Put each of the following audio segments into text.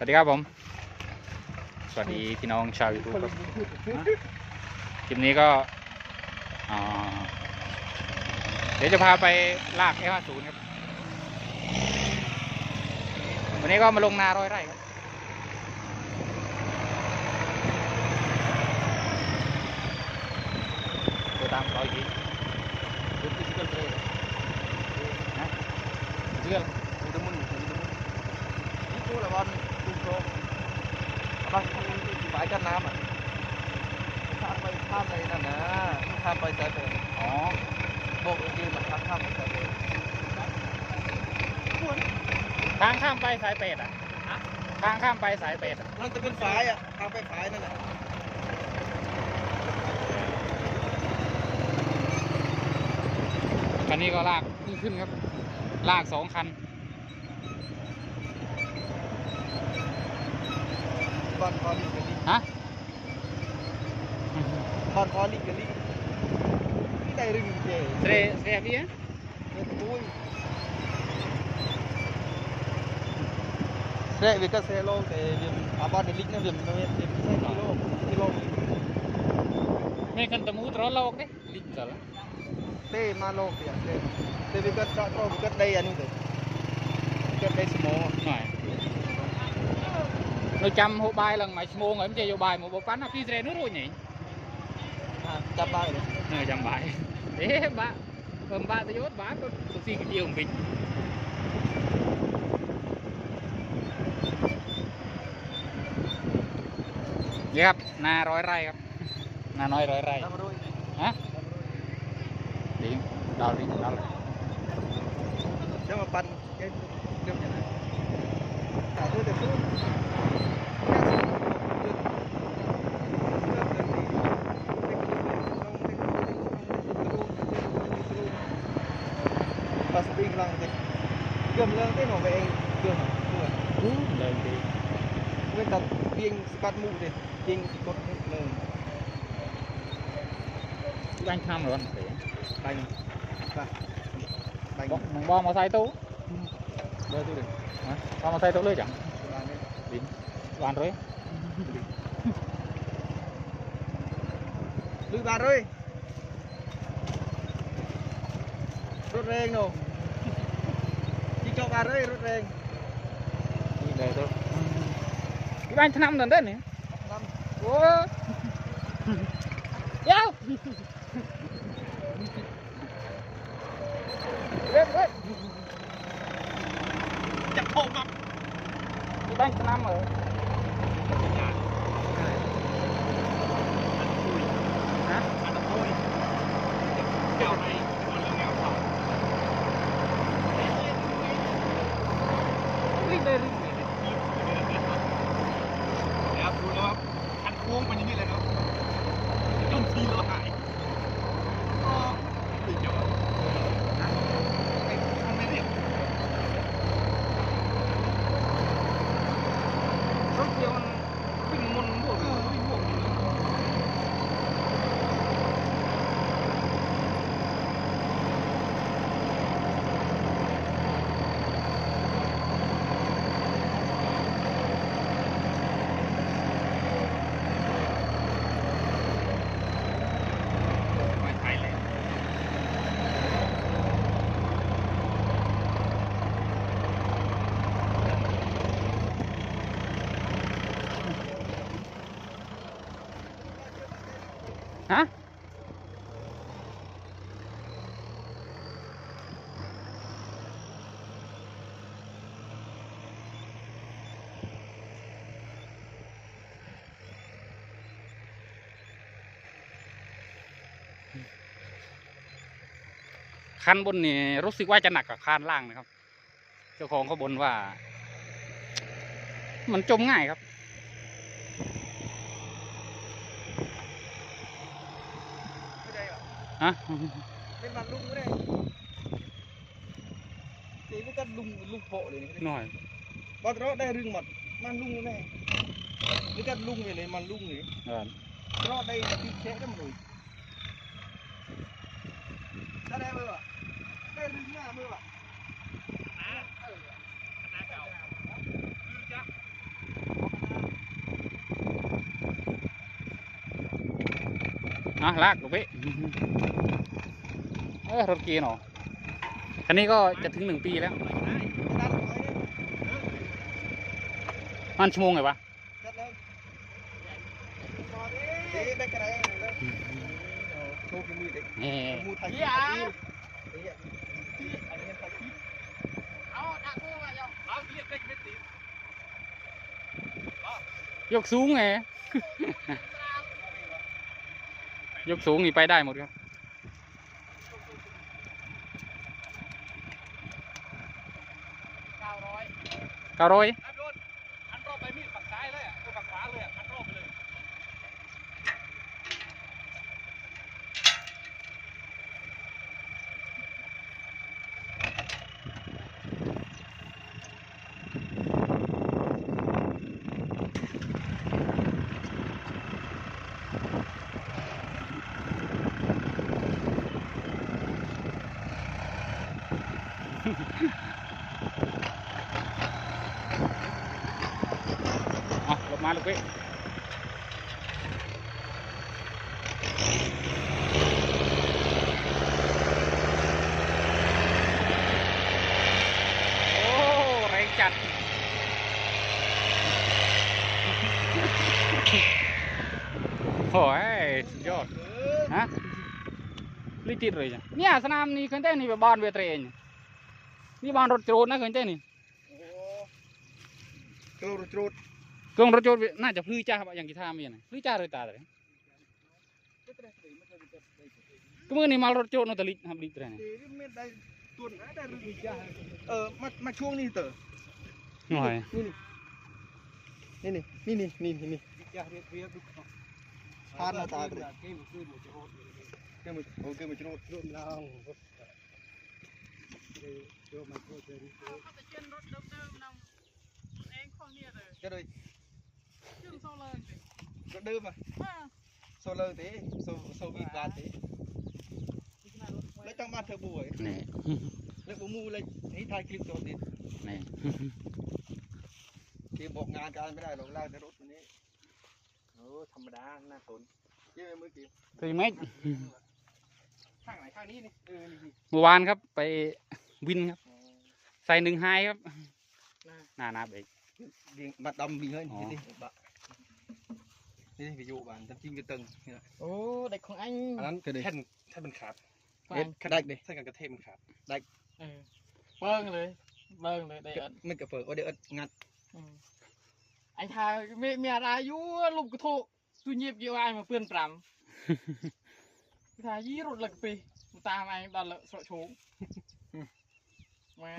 สวัสดีครับผม สวัสดีพี่น้องชาวยูทูบครับคลิปนี้ก็เดี๋ยวจะพาไปลาก F50 ครับ วันนี้ก็มาลงนาร้อยไร่ครับ อ๋อ Bộ đi mà tham tham bay tới tới. ทางข้ามไปสายเป็ดอะทางข้ามไปสายเป็ดอะ Nó tới bên phải à, tham bay phải nè nè. คันนี้ก็ลากขึ้นขึ้นครับ ลากสองคัน Con con đi cái đi. ฮะ Con con đi cái đi. Cái này đừng chê. เสรเสรพี่ Cái túi. Xe vì các xe lô thì viêm à bọn đi lính nó viêm nó viêm viêm xe kilo kilo นี่กันตะมูตรอโลกเด้ลิงกันละ Tê ma lô kìa tê Tê vì cất cho vì cất đây anh như thế Cất đây small หน่อยเราจำหัวบายหลังไหมชั่วโมงเหรอไม่ใช่โยบายหมู่บอกปันนะพี่เสรนู้รู้ไง à chắp bao rồi เออจำบายเอ๊ะบ้าเพิ่มบ้าตะยศบ้าก็ตัวซีกับเดียวของ ปิงนี่ครับนาร้อยไร่ครับนาน้อยร้อยไร่ Năm rồi ฮะดีดาวดีดาวเลย Nếu mà bắn cái pieng skat mu din. Pieng ikot lên. บ้านข้ามเหรอเสีย Bánh. Ba. Bánh. บอกมึงบอกมาใส่ตู้ Đưa tôi đi. ฮะบอกมาใส่ตู้เลยจัง Làm đi. ดินวานเลย Lùi bà ơi. Rút rèn nè. Chị cho bà ơi rút rèn. นี่เล ยตู้ที่บ้านทำนั่นเด้อเนี่ย Năm. โอ้เดี๋ยวเว้ยเว้ย Chặt hộ mặt. ที่บ้านทำเหรอฮะ Chào này. Còn là nghèo phòng. รีบเลยรีบเลย นะครับดูนะครับคันโค้งมันอย่างนี้เลยครับจนทีเราหายก็ติดจอดนะไอ้ทำไมเนี่ย รถเดียวมันวิ่งมุนพวก เออวิ่งพวกนี้เลย ไม่ใช่เลย ฮะคันบนนี่รู้สึกว่าจะหนักกว่าคันล่างนะครับ เจ้าของเขาบนว่า มันจมง่ายครับ ไม่ได้หรอ ฮะเป็นมันลุงก็ได้ตีพวกกันลุงลุงโผล่เลยนี่หน่อยบอลเราได้รึงหมดมันลุงแน่นี่กันลุงเลยมันลุงเลยเออรอดได้ตีแค่กันเลยถ้าได้มือวะได้รึงหน้ามือวะนาเก่าคือจ้ะ อะลากลูกพี่เออรถเกียร์เนาะคันนี้ก็จะถึงหนึ่งปีแล้ว มันชั่วโมงไงวะจัดเลยดีได้กระไรเลยโชคดีเด็กนี่มูไทยอย่าอันนี้ไทยเอาดักกูมาเจ้าเอาเรียกได้ไม่ติดยกสูงไง ยกสูงนี่ไปได้หมดครับ เก้าร้อย เก้าร้อย อันโดนอันรอบไปมีดฝั่งซ้ายเลยอะตัวฝั่งขวาเลยอะอันรอบไปเลย เอาลงมาลูกพี่โอ้แรงจัดโอ้ยสุดยอด ฮะลิจิตเลยจ้ะเนี่ยสนามนี้เคยเต้นนี่แบบบ้านเวทเรน นี่บ้านรถโจรนะเคยเต้นนี่โอ้โจรโจรกงรถโจรน่าจะพลื้จ้าครับอย่างกีทามีนะพลื้จ้าเลยตาเลยก็มื่อนี่มารถโจรนตลิกครับลิตรนี่เดี๋ยวไม่ได้ตัวไหนได้หรือจ้าเออมามาช่วงนี้เต๋อหน่อยนี่นี่นี่นี่นี่นี่นี่ทานมาตาเลยเกมเกมโอ้เกมโจรโจรลาวเขาจะเช่นรถเดิมๆนำเองข้อนี้เลย ก็เลยชื่อโซเลอร์สิรถเดิมอะอ่าโซเลอร์เต้โซโซวีบาเต้ที่ขนาดรถแล้วจังมาเธอบุ๋ยนี่แล้วบุมูเลยนี่ถ่ายคลิปตัวติดนี่ที่บอกงานการไม่ได้หรอกลากแต่รถตัวนี้โอ้ธรรมดาหน้าสนเยี่ยมเมื่อกี้ตัวเม็ดข้างไหนข้างนี้นี่เออนี่ เมื่อวานครับไป วินครับ ใส่หนึ่งไฮครับหน้าหน้าเบรกดิงมาดำวิ่งเฮ้ยอ๋อนี่นี่บะนี่วิวบ้านจำจริงกระตึงนี่นะโอ้เด็กของอันอันนั้นคือดิแท่นแท่นมันขาดเอ็ดได้ดิแท่นกันกระเทศมันขาดเออเบิ้งเลยเบิ้งเลยได้อันไม่กระเฟิร์โอ้เดี๋ยวเอ็ดงัดอืมไอ้ทาไม่มีอะไรอยู่ลูกกระโถตุเงียบเยอะไอ้มาเพื่อนปรำทายี่รถหลักปีตามไอ้ดอลละสะโฉง มา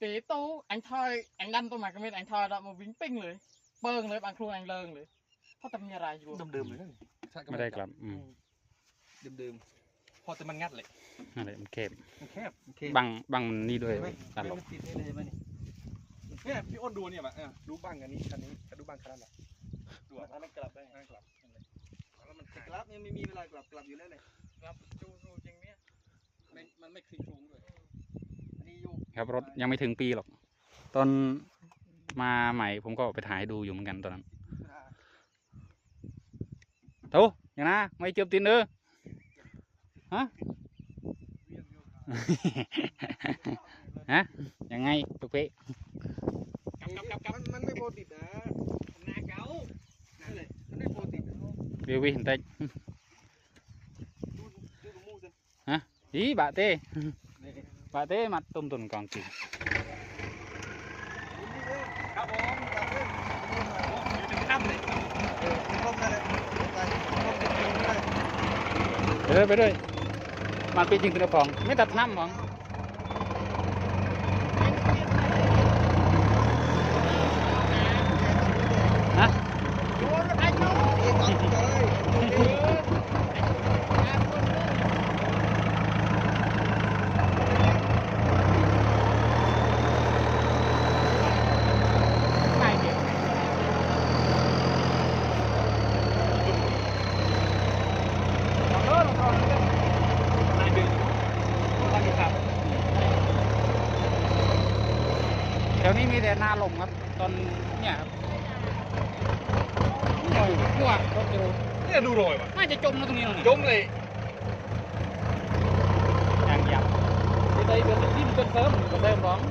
ตีตู้ anh thôi anh đâm tôi mà cái miếng anh thôi đó mà vĩnh ping เลยเบิ้งเลยบางครูอันเลิงเลยเพราะแต่มีอะไรอยู่เดิมๆเลยนั่นใช่ไม่ได้กลับอืมเดิมพอแต่มันงัดเลยอะไรมันเข็มมันแคบๆโอเคบังบังมันนี่ด้วยเห็นไหมตัดหลบมันติดนี่เลยใช่ไหมนี่เนี่ยพี่อ้นดูเนี่ยมาเออดูบ้างอันนี้คันนี้กับดูบ้างคันนั้นแหละดูอัอะนนั้นกลับได้นั่นกลับนั่นเลยแล้วมันกลับยังไม่มีเวลากลับกลับอยู่แล้วเลยครับจูจูจริงเนี่ยไม่มันไม่คลิกโครงด้วยอันนี้อยู่ ครับรถยังไม่ถึงปีหรอก ตอนมาใหม่ผมก็ไปถ่ายดูอยู่เหมือนกันตอนนั้นโตอย่างนะไม่เจ็บตีนเด้อฮะฮะยังไงตุกเป๊ะกลับกลับกลับมันมันไม่โปรติดนะหน้าเก่านั่นเลยมันไม่โปรติดดูวิววิเห็นแต่ดูดูมูสิอีบะเต้ นี่บะเต้มัดตุ่มตุ่นกองกินครับผมเออได้เลยไปลงติดลงได้ไปด้วยไปด้วยมันเป็นจริงตัวพองไม่ตัดน้ำพองฮะ เอ๊ะตัดเลย ไม่เก่ง นายดึงตั้งอยู่ครับ แถวนี้มีแต่นาลมครับ ตอนเนี่ยครับมั่วมั่วรถจะรู้เนี่ยดูรอยว่ะน่าจะจมนะตรงนี้ตรงนี้จมเลยอย่างยับ Thì đây bên cái tim cơn sớm, cơn sớm bóng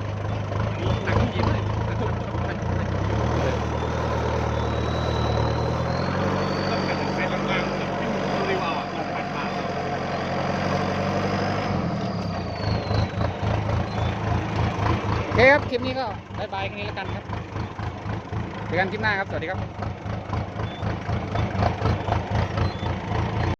หนักจริงเลยต้องการใส่บางๆดูรีว่าลงผ่านโอเคครับ คลิปนี้ก็บายบายกันนี้แล้วกันครับเจอกันคลิปหน้าครับ สวัสดีครับ